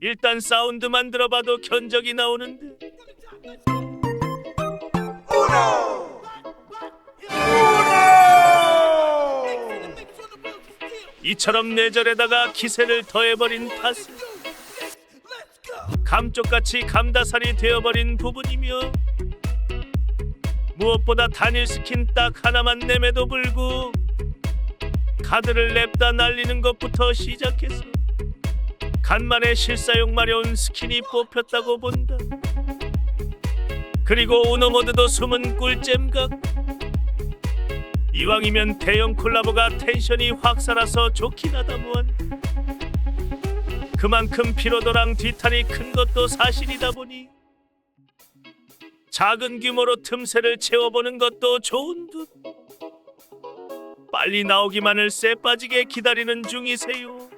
일단 사운드만 들어봐도 견적이 나오는데. 이처럼 내절에다가 기세를 더해버린 탓은 감쪽같이 감다살이 되어버린 부분이며 무엇보다 단일 스킨 딱 하나만 내매도 불구 카드를 냅다 날리는 것부터 시작해서 간만에 실사용 마려운 스킨이 뽑혔다고 본다. 그리고 우노모드도 숨은 꿀잼각. 이왕이면 대형 콜라보가 텐션이 확 살아서 좋긴 하다무한. 그만큼 피로도랑 뒤탈이 큰 것도 사실이다 보니 작은 규모로 틈새를 채워보는 것도 좋은 듯. 빨리 나오기만을 쎄 빠지게 기다리는 중이세요.